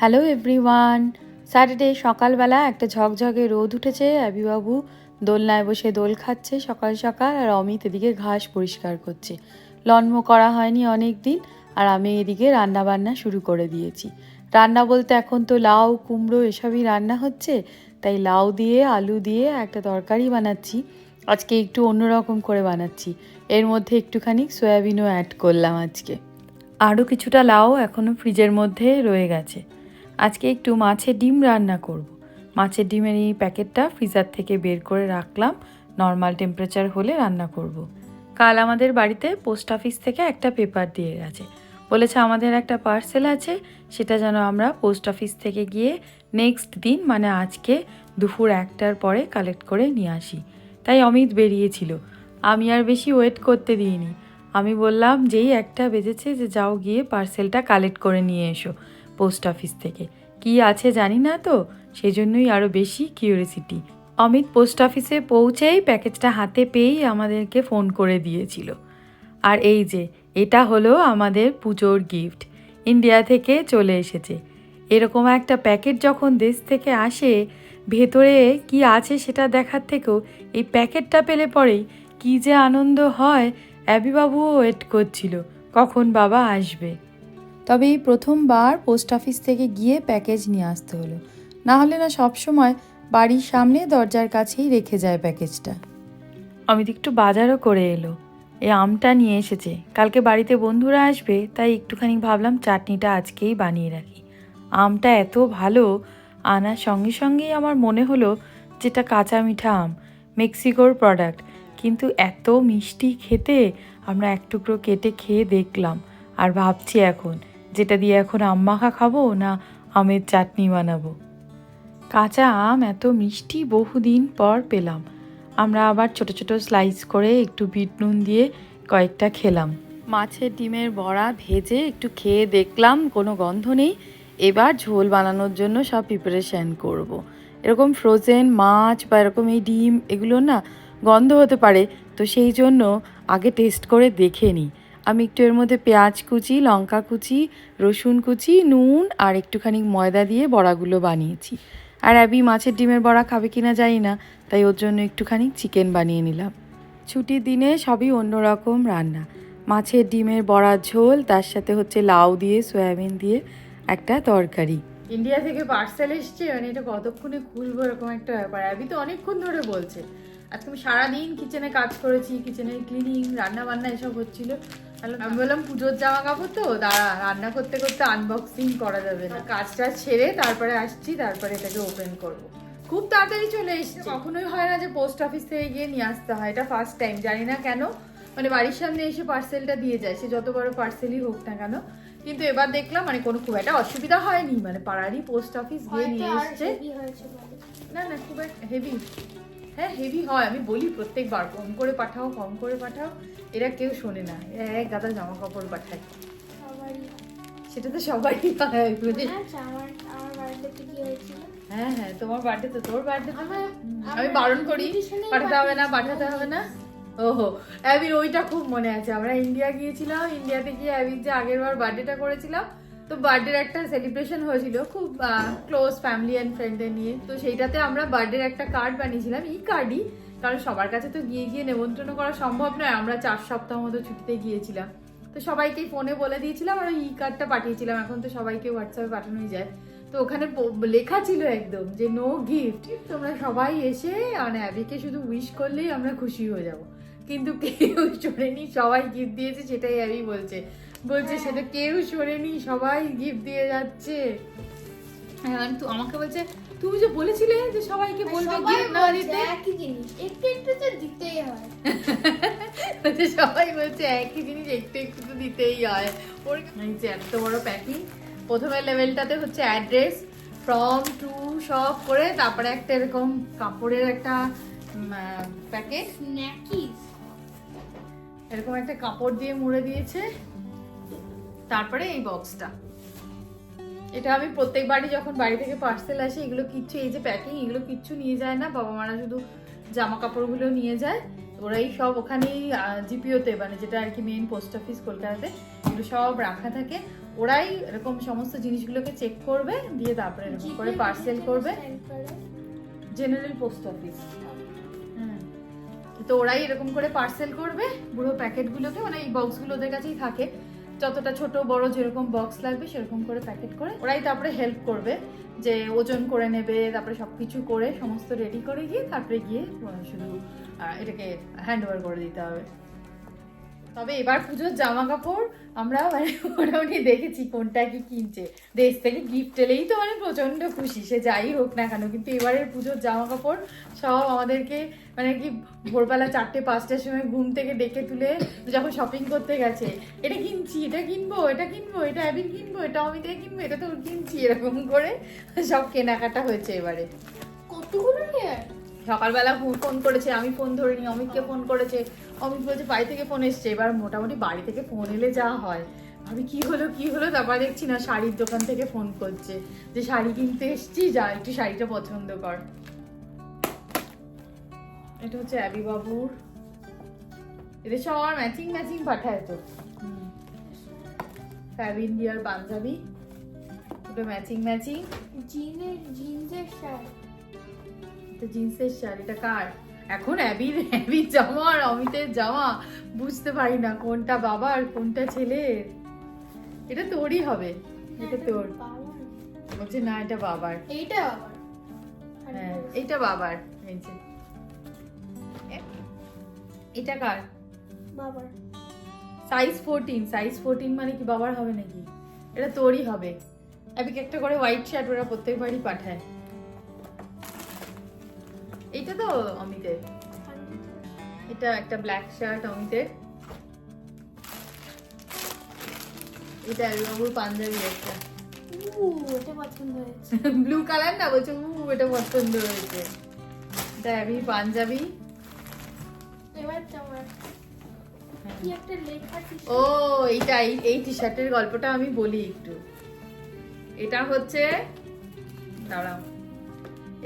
Hello everyone. Saturday সকালবেলা একটা ঝকঝকে রোদ উঠেছে অবিবাবু দোলনায় বসে দোল খাচ্ছে সকাল সকাল আর অমিত এদিকে ঘাস পরিষ্কার করছে। লন্ম করা হয়নি অনেক দিন আর আমি এদিকে রান্না বান্না শুরু করে দিয়েছি। রান্না বলতে এখন তো লাউ, কুমড়ো এসবই রান্না হচ্ছে, তাই লাউ দিয়ে, আলু দিয়ে একটা তরকারি বানাচ্ছি। আজকে একটু অন্যরকম করে বানাচ্ছি। এর মধ্যে একটুখানি সয়াবিনও অ্যাড করলাম আজকে। আরও কিছুটা লাউ এখনও ফ্রিজের মধ্যে রয়ে গেছে। আজকে একটু মাছের ডিম রান্না করব। মাছের ডিমের এই প্যাকেটটা ফ্রিজার থেকে বের করে রাখলাম। নর্মাল টেম্পারেচার হলে রান্না করব। কাল আমাদের বাড়িতে পোস্ট অফিস থেকে একটা পেপার দিয়ে গেছে। বলেছে আমাদের একটা পার্সেল আছে, সেটা যেন আমরা পোস্ট অফিস থেকে গিয়ে নেক্সট দিন মানে আজকে দুপুর একটার পরে কালেক্ট করে নিয়ে আসি। তাই অমিত বেরিয়েছিল। আমি আর বেশি ওয়েট করতে দিইনি। আমি বললাম, যেই একটা বেজেছে যে যাও গিয়ে পার্সেলটা কালেক্ট করে নিয়ে এসো। পোস্ট অফিস থেকে। কি আছে জানি না তো সেই জন্যই আরও বেশি কিউরিসিটি অমিত পোস্ট অফিসে পৌঁছেই প্যাকেজটা হাতে পেয়েই আমাদেরকে ফোন করে দিয়েছিল। আর এই যে, এটা হলো আমাদের পুজোর গিফট ইন্ডিয়া থেকে চলে এসেছে। এরকম একটা প্যাকেট যখন দেশ থেকে আসে, ভেতরে কি আছে সেটা দেখার থেকেও এই প্যাকেটটা পেলে পরেই কি যে আনন্দ হয়, অ্যাবিবাবুও ওয়েট করছিল, কখন বাবা আসবে। তবে এই প্রথমবার পোস্ট অফিস থেকে গিয়ে প্যাকেজ নিয়ে আসতে হলো। না হলে না সবসময় বাড়ির সামনে দরজার কাছেই রেখে যায় প্যাকেজটা। অমিত একটু বাজারও করে এলো। এই আমটা নিয়ে এসেছে। কালকে বাড়িতে বন্ধুরা আসবে, তাই একটুখানি ভাবলাম চাটনিটা আজকেই বানিয়ে রাখি। আমটা এত ভালো, আনার সঙ্গে সঙ্গেই আমার মনে হলো যেটা কাঁচা মিঠা আম, মেক্সিকোর প্রোডাক্ট। কিন্তু এত মিষ্টি খেতে আমরা এক টুকরো কেটে খেয়ে দেখলাম, আর ভাবছি এখন যেটা দিয়ে এখন আম মাখা খাব না আমের চাটনি বানাবো। কাঁচা আম এত মিষ্টি বহুদিন পর পেলাম। আমরা আবার ছোট ছোট স্লাইস করে একটু বিট নুন দিয়ে কয়েকটা খেলাম। মাছের ডিমের বড়া ভেজে একটু খেয়ে দেখলাম, কোনো গন্ধ নেই। এবার ঝোল বানানোর জন্য সব প্রিপারেশান করব। এরকম ফ্রোজেন মাছ বা এরকম এই ডিম এগুলো না গন্ধ হতে পারে। তো সেই জন্য আগে টেস্ট করে দেখে নিই। আমি একটু এর মধ্যে পেঁয়াজ কুচি, লঙ্কা কুচি, রসুন কুচি, নুন আর একটুখানি ময়দা দিয়ে বড়াগুলো বানিয়েছি। আর অ্যাবি মাছের ডিমের বড়া খাবে কিনা জানি না, তাই ওর জন্য একটুখানি চিকেন বানিয়ে নিলাম। ছুটির দিনে সবই অন্যরকম রান্না। মাছের ডিমের বড়ার ঝোল, তার সাথে হচ্ছে লাউ দিয়ে, সয়াবিন দিয়ে একটা তরকারি। ইন্ডিয়া থেকে পার্সেল এসছে মানে এটা কতক্ষণে খুলবো এরকম একটা ব্যাপার। অ্যাবি তো অনেকক্ষণ ধরে বলছে। আজকে আমি সারাদিন কিচেনে কাজ করেছি কিচেনের ক্লিনিং রান্না বান্না এসব হচ্ছিল। আমি বললাম পুজোর জামা কাপড় তো দাঁড়া রান্না করতে করতে আনবক্সিং করা যাবে না। কাজটা ছেড়ে তারপরে আসছি তারপরে এটাকে ওপেন করব। খুব তাড়াতাড়ি চলে এসেছে। কখনোই হয় না যে পোস্ট অফিস থেকে গিয়ে নিয়ে আসতে হয়। এটা ফার্স্ট টাইম জানি না কেন। মানে বাড়ির সামনে এসে পার্সেলটা দিয়ে যায়। সে যত বড় পার্সেলই হোক না কেন। কিন্তু এবার দেখলাম মানে কোনো খুব একটা অসুবিধা হয়নি। মানে পাড়ারই পোস্ট অফিস গিয়ে নিয়ে এসছে। না না খুব একটা হেভি হ্যাঁ হেভি হয়। আমি বলি প্রত্যেকবার কম করে পাঠাও কম করে পাঠাও। এরা কেউ শোনে না। এক গাদা জামা কাপড় পাঠায় সেটা তো সবারই হয় বুঝলি? হ্যাঁ হ্যাঁ তোমার বার্থডে তো তোর বার্থডে তো আমি বারণ করি। পাঠাতে হবে না পাঠাতে হবে না। ওহো অ্যাবির ওইটা খুব মনে আছে। আমরা ইন্ডিয়া গিয়েছিলাম ইন্ডিয়াতে গিয়ে অ্যাবির যে আগের বার বার্থডেটা করেছিলাম তো বার্থডের একটা সেলিব্রেশন হয়েছিল খুব ক্লোজ ফ্যামিলি অ্যান্ড ফ্রেন্ডদের নিয়ে। তো সেইটাতে আমরা বার্থডের একটা কার্ড বানিয়েছিলাম ই কার্ডই কারণ সবার কাছে তো গিয়ে গিয়ে নেমন্ত্রণ করা সম্ভব নয়, আমরা চার সপ্তাহ মতো ছুটিতে গিয়েছিলাম। তো সবাইকে ফোনে বলে দিয়েছিলাম আর ই কার্ডটা পাঠিয়েছিলাম। এখন তো সবাইকে হোয়াটসঅ্যাপে পাঠানোই যায়। তো ওখানে লেখা ছিল একদম যে নো গিফট তোমরা সবাই এসে মানে অ্যাবিকে শুধু উইশ করলেই আমরা খুশি হয়ে যাব। কিন্তু কেউ শোনেনি, সবাই গিফট দিয়েছে, সেটাই অ্যাবি বলছে। বলছে সেটা কেউ শোনেনি সবাই গিফট দিয়ে যাচ্ছে। হ্যাঁ তো আমাকে বলছে তুমি যে বলেছিলে যে সবাইকে বলবে গিফট না দিতে? একই জিনিস একটু একটু তো দিতেই হয়। বলছে সবাই বলছে একই জিনিস একটু একটু তো দিতেই হয়। ওর যে এত বড় প্যাকিং প্রথমে লেভেলটাতে হচ্ছে অ্যাড্রেস ফ্রম টু সব করে তারপরে একটা এরকম কাপড়ের একটা প্যাকেট স্ন্যাকিস এরকম একটা কাপড় দিয়ে মুড়ে দিয়েছে। তারপরে এই বক্সটা এটা আমি প্রত্যেকবারই যখন বাড়ি থেকে পার্সেল আসে এগুলো কিচ্ছু এই যে প্যাকিং এগুলো কিচ্ছু নিয়ে যায় না। বাবা মারা শুধু জামা কাপড়গুলো নিয়ে যায়। ওরাই সব ওখানেই জিপিওতে মানে যেটা আর কি মেন পোস্ট অফিস কলকাতাতে এগুলো সব রাখা থাকে। ওরাই এরকম সমস্ত জিনিসগুলোকে চেক করবে দিয়ে তারপরে এরকম করে পার্সেল করবে। জেনারেল পোস্ট অফিস হ্যাঁ তো ওরাই এরকম করে পার্সেল করবে। পুরো প্যাকেটগুলোকে মানে এই বক্সগুলো ওদের কাছেই থাকে। যতটা ছোট বড় যেরকম বক্স লাগবে, সেরকম করে প্যাকেট করে ওরাই তারপরে হেল্প করবে যে ওজন করে নেবে, তারপরে সব কিছু করে সমস্ত রেডি করে গিয়ে তারপরে গিয়ে শুধু এটাকে হ্যান্ড ওভার করে দিতে হবে। তবে এবার পুজোর জামা কাপড় আমরা মানে মোটামুটি দেখেছি কোনটা কি কিনছে। দেশ থেকে গিফট এলেই তো মানে প্রচণ্ড খুশি, সে যাই হোক না কেন। কিন্তু এবারের পুজোর জামা কাপড় সব আমাদেরকে মানে কি ভোরবেলা চারটে, পাঁচটার সময় ঘুম থেকে ডেকে তুলে যখন শপিং করতে গেছে, এটা কিনছি, এটা কিনবো এটা কিনবো, এটা অ্যাবিন কিনবো, এটা অমিতে কিনবো, এটা তো কিনছি। এরকম করে সব কেনাকাটা হয়েছে এবারে। কতগুলো হেয়ার সকালবেলা ফোন করেছে, আমি ফোন ধরিনি, অমিতকে ফোন করেছে। অমিত বলছে, বাড়ি থেকে ফোন এসছে। এবার মোটামুটি বাড়ি থেকে ফোন এলে যা হয়। আমি কি হলো কি হলো তারপর দেখছি না, শাড়ির দোকান থেকে ফোন করছে যে, শাড়ি কিনতে এসছি, যা একটু শাড়িটা পছন্দ কর। এটা হচ্ছে অ্যাবি বাবুর। এদের সব আমার ম্যাচিং ম্যাচিং পাঠায় তো। ফ্যাব ইন্ডিয়ার পাঞ্জাবি। ওটা ম্যাচিং ম্যাচিং জিনের জিন্সের শার্ট এটা জিন্সের শাড়ি এটা কার? এখন অ্যাবির অ্যাবির জামা আর অমিতের জামা। বুঝতে পারি না কোনটা বাবার কোনটা ছেলের। এটা তোরই হবে। এটা তোর। বলছে না এটা বাবার। এইটা হ্যাঁ এটা বাবার। এই যে। এটা কার? বাবার। সাইজ ফোরটিন সাইজ ফোরটিন মানে কি বাবার হবে নাকি? এটা তোরই হবে। অ্যাবিকে একটা করে হোয়াইট শার্ট ওরা প্রত্যেকবারই পাঠায়। এইটা তো অমিতের। এটা একটা ব্ল্যাক শার্ট অমিতের। এটা বাবুর পাঞ্জাবি একটা। ব্লু কালার না বলছে উ এটা পছন্দ হয়েছে। এটা অ্যাবি পাঞ্জাবি। ছিল ও এইটা এই- এই টি শার্টের গল্পটা আমি বলি একটু। এটা হচ্ছে দাঁড়াও।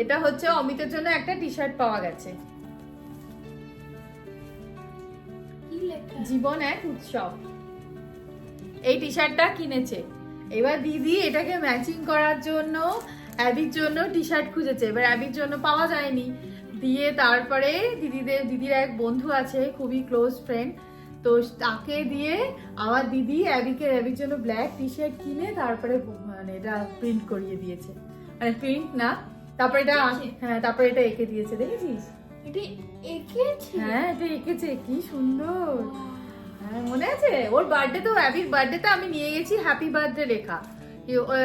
এটা হচ্ছে অমিতের জন্য একটা টি শার্ট পাওয়া গেছে। জীবন এক উৎসব। এই টি শার্টটা কিনেছে। এবার দিদি এটাকে ম্যাচিং করার জন্য অ্যাবির জন্য টি শার্ট খুঁজেছে। এবার অ্যাবির জন্য পাওয়া যায়নি। দিয়ে তারপরে দিদিদের দিদির এক বন্ধু আছে খুবই ক্লোজ ফ্রেন্ড তো তাকে দিয়ে আমার দিদি অ্যাবিকে অ্যাবির জন্য ব্ল্যাক টি শার্ট কিনে তারপরে মানে এটা প্রিন্ট করিয়ে দিয়েছে। মানে প্রিন্ট না তারপরে এটা হ্যাঁ তারপরে এটা এঁকে দিয়েছে দেখেছিস? এটা এঁকেছে? হ্যাঁ এটা এঁকেছে কি সুন্দর। হ্যাঁ মনে আছে? ওর বার্থডে তো অ্যাবির বার্থডেতে আমি নিয়ে গেছি হ্যাপি বার্থডে লেখা।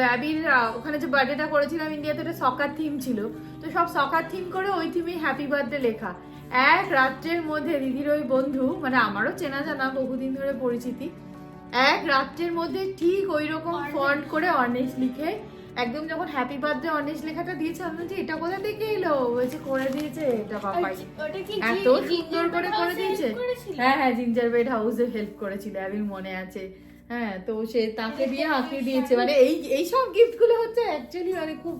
অ্যাবির ওখানে যে বার্থডেটা করেছিলাম ইন্ডিয়াতে ওটা সকার থিম ছিল। তো সব সকার থিম করে ওই থিমে হ্যাপি বার্থডে লেখা। এক রাত্রের মধ্যে দিদির ওই বন্ধু মানে আমারও চেনা জানা বহুদিন ধরে পরিচিতি এক রাত্রের মধ্যে ঠিক ওই রকম। ফন্ট করে অর্নেশ লিখে একদম যখন হ্যাপি বার্থডে অর্নেশ লেখাটা দিয়েছে আমি বলছি এটা কোথা থেকে এলো? বলছে করে দিয়েছে। এটা বাবাই এত সুন্দর করে করে দিয়েছে। হ্যাঁ হ্যাঁ জিঞ্জার বেড হাউসে হেল্প করেছিল আমি মনে আছে। হ্যাঁ তো সে তাকে দিয়ে আঁকিয়ে দিয়েছে। মানে এই এই সব গিফটগুলো হচ্ছে অ্যাকচুয়ালি মানে খুব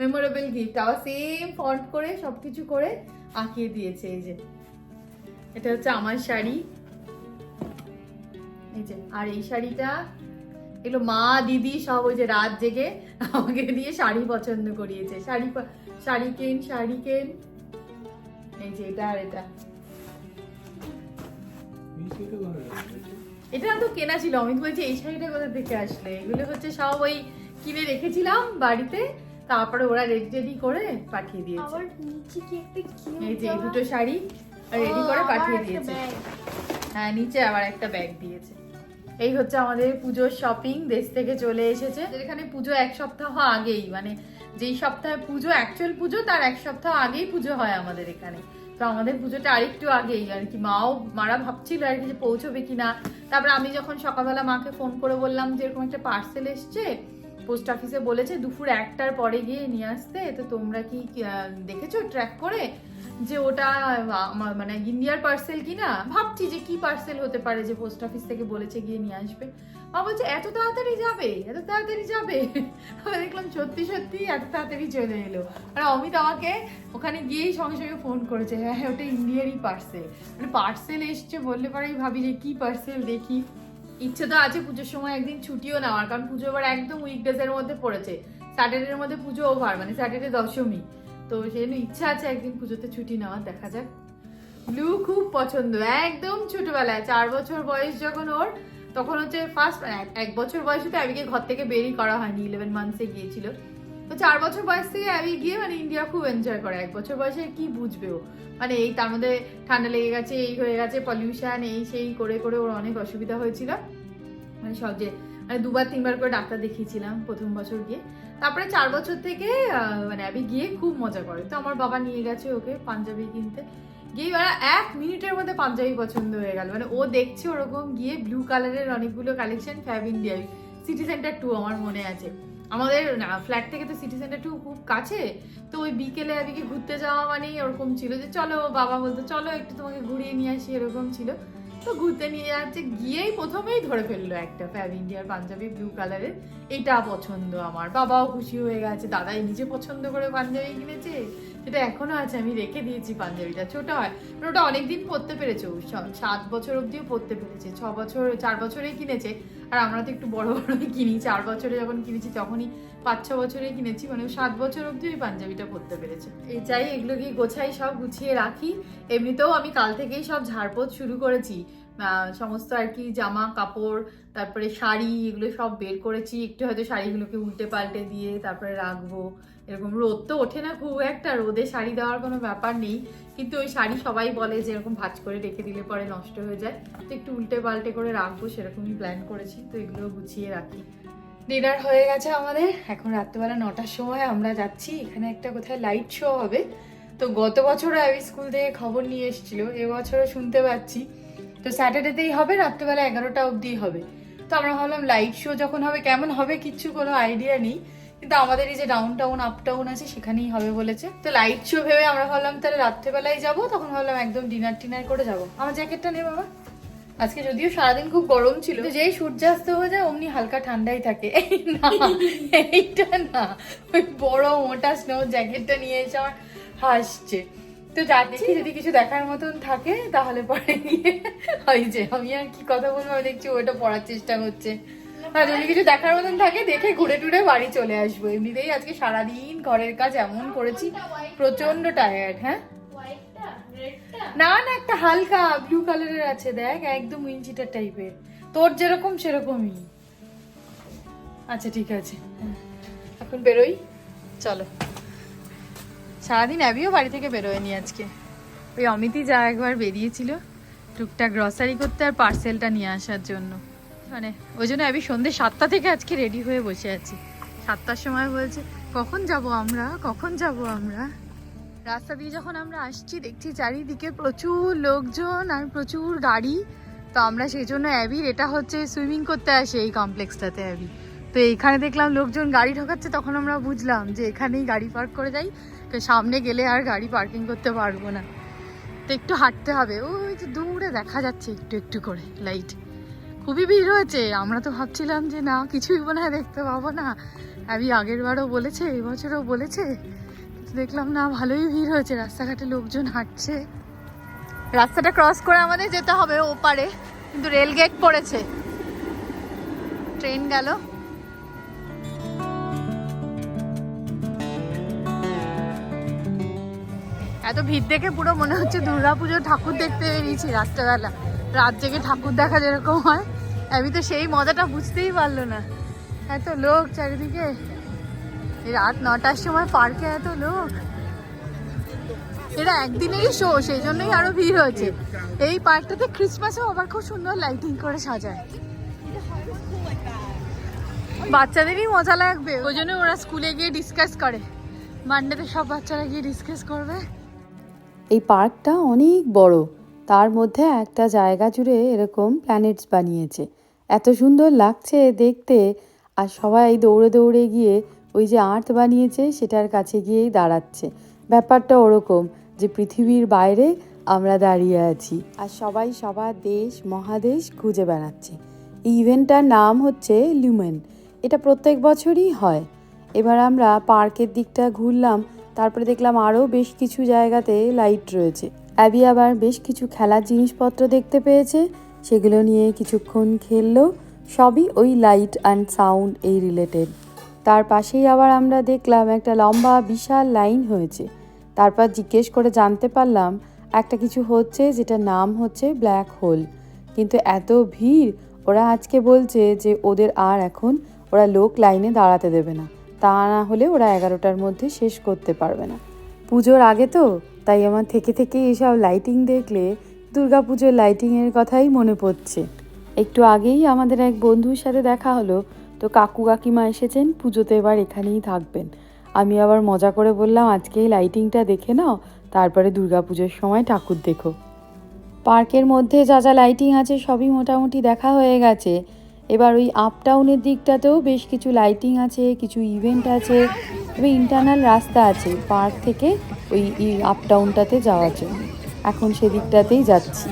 মেমোরেবল গিফট আবার সেম ফন্ট করে সবকিছু করে আঁকিয়ে দিয়েছে এই যে। এটা হচ্ছে আমার শাড়ি। এই যে আর এই শাড়িটা এগুলো মা দিদি সব ওই যে রাত জেগে আমাকে দিয়ে শাড়ি পছন্দ করিয়েছে। শাড়ি শাড়ি কেন শাড়ি কেন? এই যে এটা আর এটা। এটা তো কেনা ছিল। অমিত বলছে এই শাড়িটা কোথা থেকে আসলে? এগুলো হচ্ছে সব ওই কিনে রেখেছিলাম বাড়িতে তারপরে ওরা রেডি রেডি করে পাঠিয়ে দিয়েছে। এই যে এই দুটো শাড়ি রেডি করে পাঠিয়ে দিয়েছে। হ্যাঁ নিচে আবার একটা ব্যাগ দিয়েছে। এই হচ্ছে আমাদের পুজোর শপিং দেশ থেকে চলে এসেছে। এখানে পুজো এক সপ্তাহ আগেই মানে যেই সপ্তাহে পুজো অ্যাকচুয়াল পুজো, তার এক সপ্তাহ আগেই পুজো হয় আমাদের এখানে। তো আমাদের পুজোটা আরেকটু আগেই, আর কি মাও, মারা ভাবছিল আর কি যে পৌঁছবে কিনা। তারপরে আমি যখন সকালবেলা মাকে ফোন করে বললাম যে এরকম একটা পার্সেল এসছে পোস্ট অফিসে বলেছে, দুপুর একটার পরে গিয়ে নিয়ে আসতে, তো তোমরা কি দেখেছ ট্র্যাক করে? যে ওটা মানে ইন্ডিয়ার পার্সেল কিনা, ভাবছি যে কি পার্সেল হতে পারে যে পোস্ট অফিস থেকে বলেছে গিয়ে নিয়ে আসবে। মা বলছে, এত তাড়াতাড়ি যাবে, এত তাড়াতাড়ি যাবে? আমি দেখলাম সত্যি সত্যি এত তাড়াতাড়ি চলে এলো। আর অমিত আমাকে ওখানে গিয়েই সঙ্গে সঙ্গে ফোন করেছে হ্যাঁ হ্যাঁ ওটা ইন্ডিয়ারই পার্সেল মানে পার্সেল এসছে বললে পরেই ভাবি যে কি পার্সেল দেখি। ইচ্ছে তো আছে পুজোর সময় একদিন ছুটিও নেওয়ার, কারণ পুজো এবার একদম উইকডেজ এর মধ্যে পড়েছে। স্যাটারডের মধ্যে পুজো ওভার মানে স্যাটারডে দশমী। তো সেই জন্য ইচ্ছা আছে একদিন পুজোতে ছুটি নেওয়ার, দেখা যাক। ব্লু খুব পছন্দ, একদম ছোটবেলায়। চার বছর বয়স যখন ওর, তখন হচ্ছে ফার্স্ট এক বছর বয়সে তো অ্যাবিকে ঘর থেকে বেরই করা হয়নি ইলেভেন মান্থসে গিয়েছিল। তো চার বছর বয়স থেকে অ্যাবি গিয়ে মানে ইন্ডিয়া খুব এনজয় করে। এক বছর বয়সে কি বুঝবে ও? মানে এই তার মধ্যে ঠান্ডা লেগে গেছে, এই হয়ে গেছে পলিউশন এই সেই করে করে ওর অনেক অসুবিধা হয়েছিল। মানে সব যে মানে দুবার তিনবার করে ডাক্তার দেখিয়েছিলাম প্রথম বছর গিয়ে। তারপরে চার বছর থেকে মানে অ্যাবি গিয়ে খুব মজা করে। তো আমার বাবা নিয়ে গেছে ওকে পাঞ্জাবি কিনতে। গিয়ে ওরা এক মিনিটের মধ্যে পাঞ্জাবি পছন্দ হয়ে গেল। মানে ও দেখছে ওরকম গিয়ে ব্লু কালারের অনেকগুলো কালেকশন ফ্যাব ইন্ডিয়ায় সিটি সেন্টার টু আমার মনে আছে। আমাদের ফ্ল্যাট থেকে তো সিটি সেন্টার টু খুব কাছে। তো ওই বিকেলে আদিকে ঘুরতে যাওয়া মানেই ওরকম ছিল যে, চলো বাবা বলতো, চলো একটু তোমাকে ঘুরিয়ে নিয়ে আসি, এরকম ছিল। তো ঘুরতে নিয়ে যাচ্ছে, গিয়েই প্রথমেই ধরে ফেলল একটা ফ্যাব ইন্ডিয়ার পাঞ্জাবি ব্লু কালারের এটা পছন্দ আমার। বাবাও খুশি হয়ে গেছে। দাদাই নিজে পছন্দ করে পাঞ্জাবি কিনেছে। সেটা এখনও আছে, আমি রেখে দিয়েছি পাঞ্জাবিটা। ছোট হয় মানে ওটা অনেকদিন পরতে পেরেছে সাত বছর অব্দিও পরতে পেরেছে। ছ বছর, চার বছরে কিনেছে। আর আমরা তো একটু বড় বড়ই কিনি চার বছরে যখন কিনেছি, তখনই পাঁচ, ছ বছরে কিনেছি মানে সাত বছর অবধি ওই পাঞ্জাবিটা পরতে পেরেছে। এই চাই এগুলো কি গোছাই সব গুছিয়ে রাখি? এমনিতেও আমি কাল থেকেই সব ঝাড়পোত শুরু করেছি। সমস্ত আর কি জামা, কাপড়, তারপরে শাড়ি, এগুলো সব বের করেছি। একটু হয়তো শাড়িগুলোকে উল্টে পাল্টে দিয়ে তারপরে রাখব। এরকম রোদ তো ওঠে না, খুব একটা রোদে শাড়ি দেওয়ার কোনো ব্যাপার নেই। কিন্তু ওই শাড়ি সবাই বলে যে এরকম ভাঁজ করে রেখে দিলে পরে নষ্ট হয়ে যায়। তো একটু উল্টে পাল্টে করে রাখব, সেরকমই প্ল্যান করেছি। তো এগুলো গুছিয়ে রাখি। ডিনার হয়ে গেছে আমাদের। এখন রাত্রেবেলা নটার সময় আমরা যাচ্ছি। এখানে একটা কোথায় লাইট শো হবে। তো গত বছরও আমি স্কুল থেকে খবর নিয়ে এসেছিল। এবছরও শুনতে পাচ্ছি। তো স্যাটারডেতেই হবে, রাত্রেবেলা এগারোটা অবধি হবে। তো আমরা ভাবলাম লাইট শো যখন হবে, কেমন হবে, কিচ্ছু কোনো আইডিয়া নেই। কিন্তু আমাদের এই যে ডাউন টাউন আপ টাউন আছে সেখানেই হবে বলেছে। তো লাইট শো ভেবে আমরা ভাবলাম তাহলে রাত্রেবেলায় যাব তখন ভাবলাম একদম ডিনার টিনার করে যাব। আমার জ্যাকেটটা নে বাবা। আজকে যদিও সারাদিন খুব গরম ছিল যেই সূর্যাস্ত হয়ে যায় অমনি হালকা ঠান্ডাই থাকে। না এইটা না ওই বড় মোটা স্নো জ্যাকেটটা নিয়ে এসে আমার হাসছে। তো যাচ্ছি যদি কিছু দেখার মতন থাকে তাহলে পরে গিয়ে ওই যে আমি আর কি কথা বলব আমি দেখছি ওটা পড়ার চেষ্টা করছে। আর যদি কিছু দেখার মতন থাকে, দেখে ঘুরে টুরে বাড়ি চলে আসব। এমনিতেই আজকে সারাদিন ঘরের কাজ এমন করেছি প্রচণ্ড টায়ার্ড হ্যাঁ? না না, একটা হালকা ব্লু কালারের আছে, দেখ, একদম উইঞ্চিটার টাইপের তোর যেরকম, সেরকমই। আচ্ছা ঠিক আছে। এখন বেরোই। চলো। সারাদিন অ্যাবিও বাড়ি থেকে বেরোয়নি আজকে। ওই অমিতই যা একবার বেরিয়েছিল, টুকটাক গ্রসারি করতে আর পার্সেলটা নিয়ে আসার জন্য। মানে ওই জন্য অ্যাবি সন্ধ্যে সাতটা থেকে আজকে রেডি হয়ে বসে আছি। সাতটার সময় বলছে, কখন যাব আমরা? কখন যাব আমরা? রাস্তা দিয়ে যখন আমরা আসছি, দেখছি চারিদিকে প্রচুর লোকজন আর প্রচুর গাড়ি। তো আমরা সেই জন্য অ্যাবির এটা হচ্ছে সুইমিং করতে আসে এই কমপ্লেক্সটাতে অ্যাবি তো এইখানে দেখলাম লোকজন গাড়ি ঢোকাচ্ছে, তখন আমরা বুঝলাম যে এখানেই গাড়ি পার্ক করে যাই। তো সামনে গেলে আর গাড়ি পার্কিং করতে পারব না। তো একটু হাঁটতে হবে। ওই যে দূরে দেখা যাচ্ছে একটু একটু করে লাইট খুবই ভিড় হয়েছে। আমরা তো ভাবছিলাম যে, না, কিছুই মনে হয় দেখতে পাবো না। অ্যাবি আগের বারও বলেছে এবছরও বলেছে। কিন্তু দেখলাম, না, ভালোই ভিড় হয়েছে। রাস্তাঘাটে লোকজন হাঁটছে। রাস্তাটা ক্রস করে আমাদের যেতে হবে ওপারে। কিন্তু রেল গেট পড়েছে। ট্রেন গেল। এত ভিড় দেখে পুরো মনে হচ্ছে দুর্গাপুজোর ঠাকুর দেখতে বেরিয়েছি রাত্রেবেলা রাত জেগে ঠাকুর দেখা যেরকম হয়। আমি তো সেই মজাটা বুঝতেই পারল না। এত লোক চারিদিকে। রাত নটার সময় পার্কে এত লোক। এটা একদিনেরই শো, সেই জন্যই আরও ভিড় হয়েছে। এই পার্কটাতে ক্রিসমাসেও আবার খুব সুন্দর লাইটিং করে সাজায়। বাচ্চাদেরই মজা লাগবে। ওই জন্য ওরা স্কুলে গিয়ে ডিসকাস করে। মানডেতে সব বাচ্চারা গিয়ে ডিসকাস করবে। এই পার্কটা অনেক বড়। তার মধ্যে একটা জায়গা জুড়ে এরকম প্ল্যানেটস বানিয়েছে। এত সুন্দর লাগছে দেখতে। আর সবাই দৌড়ে দৌড়ে গিয়ে ওই যে আর্ট বানিয়েছে সেটার কাছে গিয়েই দাঁড়াচ্ছে। ব্যাপারটা ওরকম যে পৃথিবীর বাইরে আমরা দাঁড়িয়ে আছি। আর সবাই সবার দেশ, মহাদেশ খুঁজে বেড়াচ্ছে। এই ইভেন্টটার নাম হচ্ছে লিউমেন এটা প্রত্যেক বছরই হয়। এবার আমরা পার্কের দিকটা ঘুরলাম, তারপরে দেখলাম আরও বেশ কিছু জায়গাতে লাইট রয়েছে। অ্যাবি আবার বেশ কিছু খেলার জিনিসপত্র দেখতে পেয়েছে। সেগুলো নিয়ে কিছুক্ষণ খেললো, সবই ওই লাইট অ্যান্ড সাউন্ড এই রিলেটেড তার পাশেই আবার আমরা দেখলাম একটা লম্বা বিশাল লাইন হয়েছে। তারপর জিজ্ঞেস করে জানতে পারলাম একটা কিছু হচ্ছে যেটার নাম হচ্ছে ব্ল্যাক হোল কিন্তু এত ভিড়, ওরা আজকে বলছে যে ওদের আর এখন ওরা লোক লাইনে দাঁড়াতে দেবে না। তা না হলে ওরা এগারোটার মধ্যে শেষ করতে পারবে না। পুজোর আগে তো, তাই আমার থেকে থেকে এসব লাইটিং দেখলে দুর্গাপুজোর লাইটিংয়ের কথাই মনে পড়ছে। একটু আগেই আমাদের এক বন্ধুর সাথে দেখা হলো, তো কাকু কাকিমা এসেছেন, পুজোতে এবার এখানেই থাকবেন। আমি আবার মজা করে বললাম, আজকে এই লাইটিংটা দেখে নাও, তারপরে দুর্গাপুজোর সময় ঠাকুর দেখো। পার্কের মধ্যে যা যা লাইটিং আছে, সবই মোটামুটি দেখা হয়ে গেছে। এবার ওই আপ টাউনের দিকটাতেও বেশ কিছু লাইটিং আছে, কিছু ইভেন্ট আছে এবং ইন্টারনাল রাস্তা আছে, পার্ক থেকে ওই আপ টাউনটাতে যাওয়ার জন্য। এখন সেদিকটাতেই যাচ্ছি।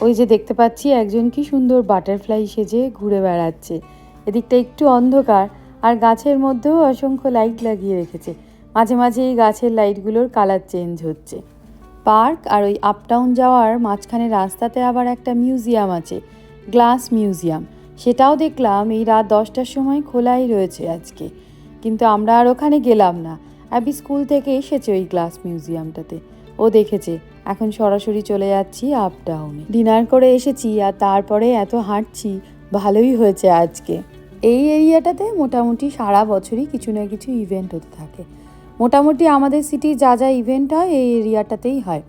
ওই যে দেখতে পাচ্ছি একজন কি সুন্দর বাটারফ্লাই সেজে ঘুরে বেড়াচ্ছে। এদিকটা একটু অন্ধকার আর গাছের মধ্যেও অসংখ্য লাইট লাগিয়ে রেখেছে। মাঝে মাঝে এই গাছের লাইটগুলোর কালার চেঞ্জ হচ্ছে। পার্ক আর ওই আপটাউন যাওয়ার মাঝখানে রাস্তাতে আবার একটা মিউজিয়াম আছে, গ্লাস মিউজিয়াম। সেটাও দেখলাম এই রাত দশটার সময় খোলাই রয়েছে আজকে। কিন্তু আমরা আর ওখানে গেলাম না। অ্যাবি স্কুল থেকে এসেছে ওই গ্লাস মিউজিয়ামটাতে। ও দেখেছে। এখন সরাসরি চলে যাচ্ছি আপ ডাউনে ডিনার করে এসেছি আর তারপরে এত হাঁটছি, ভালোই হয়েছে আজকে। এই এরিয়াটাতে মোটামুটি সারা বছরই কিছু না কিছু ইভেন্ট হতে থাকে। মোটামুটি আমাদের সিটির যা যা ইভেন্ট হয়, এই এরিয়াটাতেই হয়।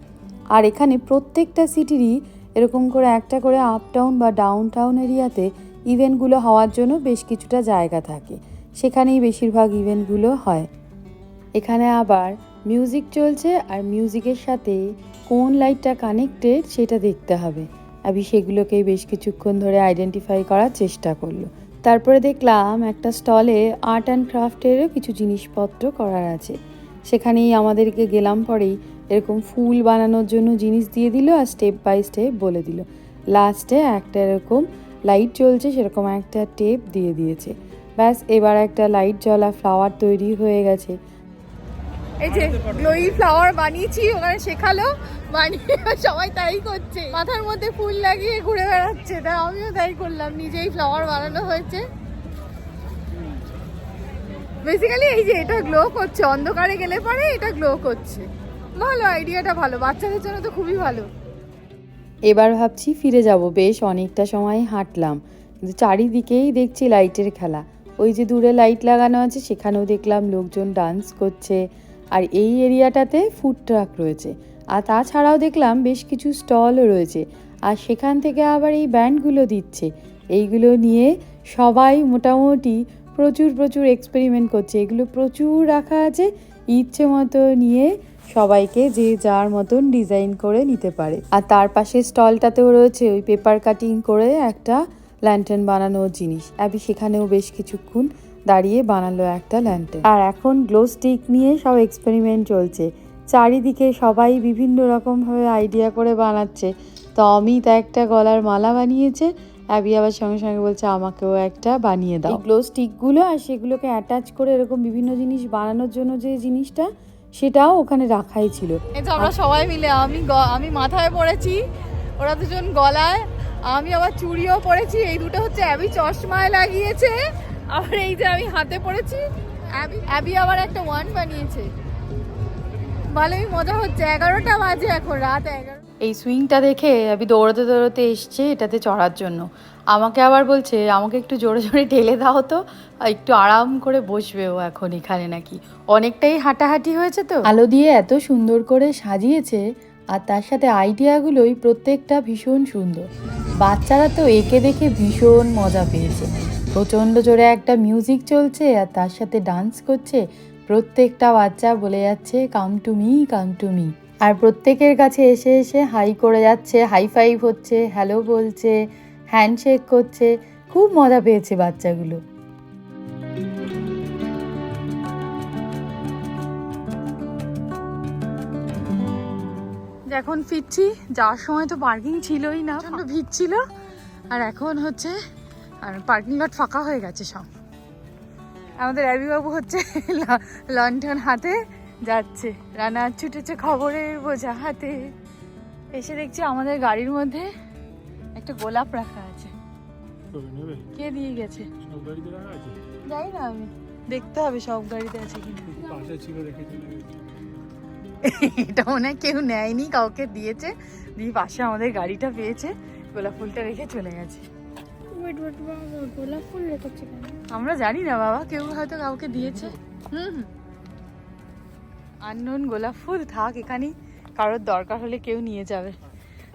আর এখানে প্রত্যেকটা সিটিরই এরকম করে একটা করে আপ টাউন বা ডাউন টাউন এরিয়াতে ইভেন্টগুলো হওয়ার জন্য বেশ কিছুটা জায়গা থাকে। সেখানেই বেশিরভাগ ইভেন্টগুলো হয়। এখানে আবার মিউজিক চলছে আর মিউজিকের সাথে কোন লাইটটা কানেক্টেড সেটা দেখতে হবে। আমি সেগুলোকে বেশ কিছুক্ষণ ধরে আইডেন্টিফাই করার চেষ্টা করল। তারপরে দেখলাম একটা স্টলে আর্ট অ্যান্ড ক্রাফটেরও কিছু জিনিসপত্র করার আছে। সেখানেই আমাদেরকে গেলাম পরেই এরকম ফুল বানানোর জন্য জিনিস দিয়ে দিল আর স্টেপ বাই স্টেপ বলে দিল। লাস্টে একটা এরকম লাইট চলছে, সেরকম একটা টেপ দিয়ে দিয়েছে। ব্যাস, এবার একটা লাইট জ্বলা ফ্লাওয়ার তৈরি হয়ে গেছে। এই যে গ্লোই ফ্লাওয়ার বানিয়েছি, ওখানে শেখালো, বানিয়ে সবাই তাই করছে। মাথার মধ্যে ফুল লাগিয়ে ঘুরে বেড়াচ্ছে তাই আমিও তাই করলাম, নিজেই ফ্লাওয়ার বানানো হয়েছে। বেসিক্যালি এই যে এটা গ্লো করছে, অন্ধকারে গেলে পরে এটা গ্লো করছে। ভালো আইডিয়াটা ভালো, বাচ্চাদের জন্য তো খুবই ভালো। এবার ভাবছি ফিরে যাব, বেশ অনেকটা সময় হাঁটলাম। চারিদিকেই দেখছি লাইটের খেলা। ওই যে দূরে লাইট লাগানো আছে, সেখানেও দেখলাম লোকজন ডান্স করছে। আর এই এরিয়াটাতে ফুড ট্রাক রয়েছে। আর তাছাড়াও দেখলাম বেশ কিছু স্টলও রয়েছে। আর সেখান থেকে আবার এই ব্যান্ডগুলো দিচ্ছে। এইগুলো নিয়ে সবাই মোটামুটি প্রচুর প্রচুর এক্সপেরিমেন্ট করছে। এগুলো প্রচুর রাখা আছে। ইচ্ছে মতো নিয়ে সবাইকে যে যার মতন ডিজাইন করে নিতে পারে। আর তার পাশে স্টলটাতেও রয়েছে ওই পেপার কাটিং করে একটা ল্যান্টার্ন বানানোর জিনিস। অ্যাবি সেখানেও বেশ কিছুক্ষণ দাঁড়িয়ে বানালো একটা ল্যান্টার্ন আর এখন গ্লো স্টিক নিয়ে সব এক্সপেরিমেন্ট চলছে। চারিদিকে সবাই বিভিন্ন রকমভাবে আইডিয়া করে বানাচ্ছে। তো অমিত একটা গলার মালা বানিয়েছে অ্যাবি আবার সঙ্গে সঙ্গে বলছে আমাকেও একটা বানিয়ে দাও। গ্লো স্টিকগুলো আর সেগুলোকে অ্যাটাচ করে এরকম বিভিন্ন জিনিস বানানোর জন্য যে জিনিসটা সেটাও ওখানে রাখাই ছিল। আমরা সবাই মিলে আমি আমি মাথায় পড়েছি ওরা দুজন গলায় আমি আবার চুড়িও পরেছি এই দুটো হচ্ছে অ্যাবি চশমায় লাগিয়েছে। আবার এই যে আমি হাতে পড়েছি অ্যাবি অ্যাবি আবার একটা ওয়ান বানিয়েছে। ভালোই মজা হচ্ছে এগারোটা বাজে এখন রাত এগারো। এই সুইংটা দেখে আমি দৌড়াতে দৌড়াতে এসছে এটাতে চড়ার জন্য। আমাকে আবার বলছে আমাকে একটু জোরে জোরে ঠেলে দাও তো একটু আরাম করে বসবে ও এখন এখানে নাকি। অনেকটাই হাঁটাহাঁটি হয়েছে তো। আলো দিয়ে এত সুন্দর করে সাজিয়েছে আর তার সাথে আইডিয়াগুলোই প্রত্যেকটা ভীষণ সুন্দর। বাচ্চারা তো একে দেখে ভীষণ মজা পেয়েছে। প্রচণ্ড জোরে একটা মিউজিক চলছে আর তার সাথে ডান্স করছে। প্রত্যেকটা বাচ্চা বলে যাচ্ছে come to me come to me আর প্রত্যেকের কাছে এসে এসে হাই করে যাচ্ছে হাই ফাইভ হচ্ছে হ্যালো বলছে হ্যান্ডশেক করছে। খুব মজা পেয়েছে বাচ্চাগুলো। এখন ফিরছি, যাওয়ার সময় তো পার্কিং ছিলই না। ভিড় ছিল। আর এখন হচ্ছে আর পার্কিং লট ফাঁকা হয়ে গেছে সব। আমাদের রবিবাবু হচ্ছে ল- লণ্ঠন হাতে যাচ্ছে। রানা ছুটেছে খবরের বোঝা হাতে। এসে দেখছি আমাদের গাড়ির মধ্যে একটা গোলাপ রাখা আছে। কে দিয়ে গেছে? জানি না আমি। দেখতে হবে সব গাড়িতে আছে কিনা এটা মনে হয় কেউ নেয়নি কাউকে দিয়েছে। দিয়ে পাশে আমাদের গাড়িটা পেয়েছে। গোলাপ ফুলটা রেখে চলে গেছে। গোলাপ ফুল রেখেছে আমরা জানি না বাবা, কেউ হয়তো কাউকে দিয়েছে। হুম আননোন গোলাপ ফুল, থাক এখানেই কারোর দরকার হলে কেউ নিয়ে যাবে।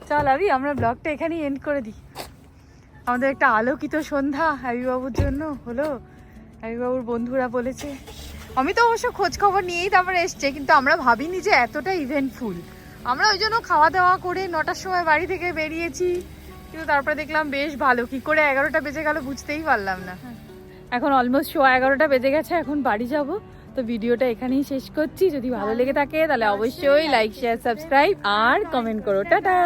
চল আবি, আমরা ব্লগটা এখানেই এন্ড করে দিই। আমাদের একটা আলোকিত সন্ধ্যা হাবিবাবুর জন্য, হলো? হাবিবাবুর বন্ধুরা বলেছে। আমি তো অবশ্য খোঁজ খবর নিয়েই তারপরে এসছে, কিন্তু আমরা ভাবিনি যে এতটা ইভেন্টফুল আমরা ওই জন্য খাওয়া দাওয়া করে নটার সময় বাড়ি থেকে বেরিয়েছি। কিন্তু তারপরে দেখলাম বেশ ভালো। কি করে এগারোটা বেজে গেল বুঝতেই পারলাম না। এখন অলমোস্ট সোয়া এগারোটা বেজে গেছে এখন বাড়ি যাব। তো ভিডিওটা এখানেই শেষ করছি। যদি ভালো লেগে থাকে তাহলে অবশ্যই লাইক শেয়ার সাবস্ক্রাইব আর কমেন্ট করো। টাটা!